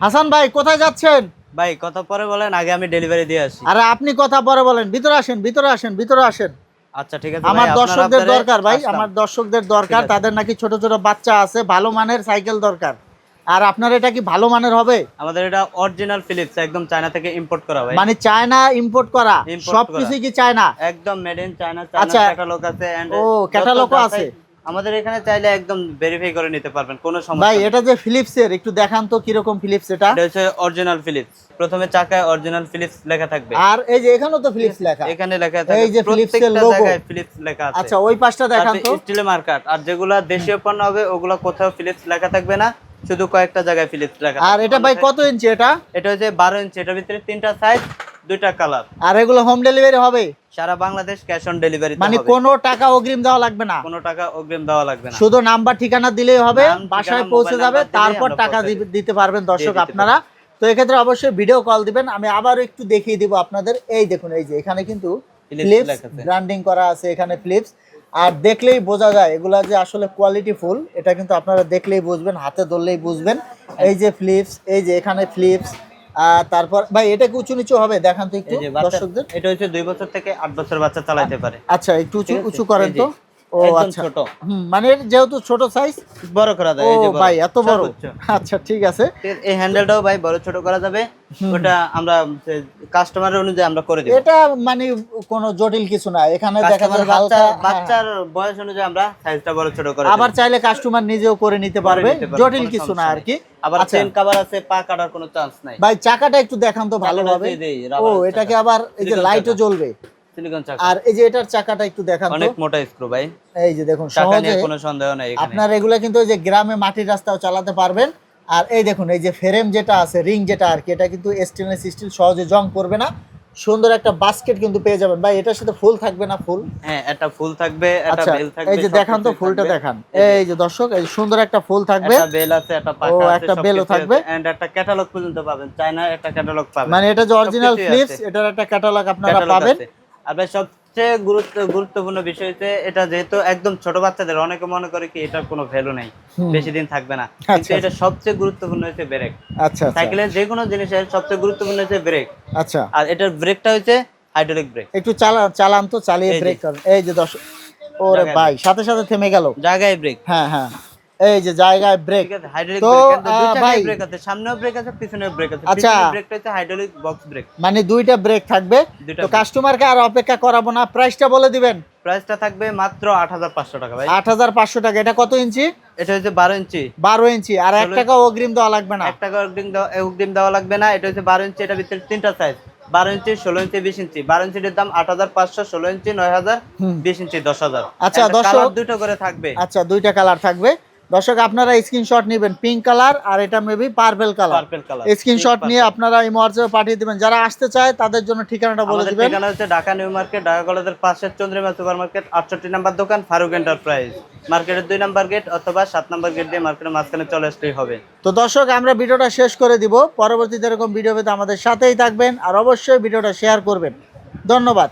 হাসান ভাই কোথায় যাচ্ছেন? ভাই কথা পরে বলেন আগে আমি ডেলিভারি দিয়ে আসি। আরে আপনি কথা পরে বলেন ভিতরে আসেন ভিতরে আসেন ভিতরে আসেন। আচ্ছা ঠিক আছে আমার দর্শকদের দরকার ভাই আমার দর্শকদের দরকার তাদের নাকি ছোট ছোট বাচ্চা আছে ভালো মানের সাইকেল দরকার। আর আপনার এটা কি ভালো মানের হবে? আমাদের এটা অরিজিনাল ফিলিপস একদম চায়না থেকে ইম্পোর্ট করা ভাই। মানে চায়না ইম্পোর্ট করা Import সব করা। কিছুই কি চায়না? একদম মেড ইন চায়না আচ্ছা। চায়না ক্যাটালগ আছে and ও, যা আছে? আমাদের এখানে চাইলে একদম ভেরিফাই করে নিতে পারবেন কোনো সমস্যা ভাই এটা যে ফিলিপসের একটু দেখান তো কীরকম ফিলিপস এটা? এটা হচ্ছে অরিজিনাল ফিলিপস প্রথমে চাকায় অরিজিনাল ফিলিপস লেখা থাকবে। আর এই যে এখানেও তো ফিলিপস লেখা। এখানে লেখা থাকবে এই যে Philips এর। জায়গায় ফিলিপস লেখা আছে। আচ্ছা ওই পাশটা দেখান তো। স্টিল মার্কাট আর যেগুলা দেশীয় পণ্য হবে ওগুলা কোথাও ফিলিপস লেখা থাকবে না শুধু কয়েকটা জায়গায় ফিলিপস লেখা আর এটা ভাই কত ইঞ্চি এটা? এটা হচ্ছে বারো ইঞ্চি এটার ভিতরে তিনটা সাইজ দুইটা কালার। আর এগুলো হোম ডেলিভারি হবে? সারা বাংলাদেশ ক্যাশ অন ডেলিভারি মানে কোনো টাকা অগ্রিম দেওয়া লাগবে না? কোনো টাকা অগ্রিম দেওয়া লাগবে না। শুধু নাম্বার ঠিকানা দিলেই হবে বাসায় পৌঁছে যাবে তারপর টাকা দিতে পারবেন দর্শক আপনারা। তো এক্ষেত্রে অবশ্যই ভিডিও কল দিবেন। আমি আবারও একটু দেখিয়ে দিব আপনাদের। এই দেখুন এই যে এখানে কিন্তু ফ্লিপস ব্র্যান্ডিং করা আছে এখানে ফ্লিপস আর দেখলেই বোঝা যায় এগুলা যে আসলে কোয়ালিটি ফুল এটা কিন্তু আপনারা দেখলেই বুঝবেন হাতে ধরলেই বুঝবেন। এই যে ফ্লিপস এই যে এখানে ফ্লিপস তারপর ভাই এটা কি উঁচু নিচু হবে? দেখান তো একটু দর্শকদের। এটা হচ্ছে দুই বছর থেকে আট বছর বাচ্চা চালাতে পারে। আচ্ছা একটু উঁচু উঁচু করেন তো। একদম আচ্ছা। ছোট। মানে যেহেতু ছোট সাইজ বড় করা যায় এই যে ভাই এত বড়। আচ্ছা ঠিক আছে। এই হ্যান্ডেলটাও ভাই বড় ছোট করা যাবে। ওটা আমরা কাস্টমারের অনুযায়ী আমরা করে দেব। এটা মানে কোনো জটিল কিছু না। এখানে দেখা যায় হালকা বাচ্চার হ্যাঁ। বয়স অনুযায়ী আমরা সাইজটা বড় ছোট করে আবার চাইলে কাস্টমার নিজেও করে নিতে পারবে। জটিল কিছু না আর কি। আবার আচ্ছা। চেন কভার আছে পা কাটার কোনো চান্স নাই। ভাই চাকাটা একটু দেখান তো ভালোভাবে ও এটাকে আবার এই যে লাইটও জ্বলবে। সিলিকন চাকা। আর এই যে এটার চাকাটা একটু দেখান অনেক মোটা স্ক্রু ভাই। এই যে দেখুন সহজে কোনো সন্দেহ নাই এখানে। আপনার এগুলা কিন্তু ওই যে গ্রামে মাটির রাস্তাও চালাতে পারবেন। আর এই দেখুন এই যে ফ্রেম যেটা আছে রিং যেটা আর কি এটা কিন্তু স্টেনলেস স্টিল সহজে জং করবে না। সুন্দর একটা বাস্কেট কিন্তু পেয়ে যাবেন। ভাই এটার সাথে ফুল থাকবে না ফুল? হ্যাঁ একটা ফুল থাকবে একটা আচ্ছা বেল থাকবে এই যে দেখান তো ফুলটা দেখান। এই যে, দর্শক এই সুন্দর একটা ফুল থাকবে। একটা বেল আছে একটা পাকা আছে একটা বেলও থাকবে। এন্ড একটা ক্যাটালগ পর্যন্ত পাবেন। চায়নার একটা ক্যাটালগ পাবেন। মানে এটা যে অরিজিনাল ফ্লিপস এটার একটা ক্যাটালগ আপনারা পাবেন। আর ভাই সবচেয়ে গুরুত্ব গুরুত্বপূর্ণ বিষয় হচ্ছে এটা যেহেতু একদম ছোট বাচ্চাদের অনেকে মনে করে কি এটার কোনো ভ্যালু নেই বেশি দিন থাকবে না। আচ্ছা, কিন্তু এটা সবচেয়ে গুরুত্বপূর্ণ হচ্ছে ব্রেক আচ্ছা আচ্ছা। সাইকেলের যে কোনো জিনিসের সবচেয়ে গুরুত্বপূর্ণ হচ্ছে ব্রেক আচ্ছা। আর এটার ব্রেকটা হচ্ছে হাইড্রোলিক ব্রেক একটু চালা চালান তো চালিয়ে। ব্রেক করেন এই যে দর্শক ওরে ভাই সাথে সাথে থেমে গেল। জায়গায় ব্রেক হ্যাঁ হ্যাঁ। এই যে জায়গায় ব্রেক তো, ভাই- ব্রেক আছে সামনেও ব্রেক আছে পিছনেও ব্রেক আছে। আচ্ছা। ব্রেকটা হচ্ছে হাইড্রোলিক বক্স ব্রেক মানে দুইটা ব্রেক থাকবে। তো কাস্টমারকে আর অপেক্ষা করাবো না। প্রাইসটা বলে দিবেন। প্রাইসটা থাকবে মাত্র টাকা ভাই। টাকা। এটা কত ইঞ্চি? এটা হচ্ছে বারো ইঞ্চি। বারো ইঞ্চি। আর এক টাকা অগ্রিম দেওয়া লাগবে না। এক টাকা অগ্রিম দেওয়া অগ্রিম দেওয়া লাগবে না। এটা হচ্ছে বারো ইঞ্চি এটা ভিতরে তিনটা সাইজ বারো ইঞ্চি ষোলো ইঞ্চি বিশ ইঞ্চি। বারো ইঞ্চির দাম আট হাজার পাঁচশো ষোলো ইঞ্চি নয় হাজার বিশ ইঞ্চি দশ হাজার। আচ্ছা, দুটো করে থাকবে। আচ্ছা দুইটা কালার থাকবে। দর্শক আপনারা স্ক্রিনশট নেবেন পিঙ্ক কালার আর এটা maybe purple colour purple colour screenshot নিয়ে আপনারা এই হোয়াটসঅ্যাপে পাঠিয়ে দিবেন। যারা আসতে চায় তাদের জন্য ঠিকানাটা বলে দিবেন। ঠিকানা হচ্ছে ঢাকা নিউ মার্কেট ঢাকা কলেজের পাশে চন্দ্রিমা সুপার মার্কেট আটষট্টি নাম্বার দোকান ফারুক এন্টারপ্রাইজ মার্কেটের দুই নাম্বার গেট অথবা সাত নাম্বার গেট দিয়ে মার্কেটের মাঝখানে চলে আসলেই হবে। তো দর্শক আমরা ভিডিওটা শেষ করে দিব। পরবর্তীতে এরকম ভিডিও পেতে আমাদের সাথেই থাকবেন আর অবশ্যই ভিডিওটা শেয়ার করবেন। ধন্যবাদ।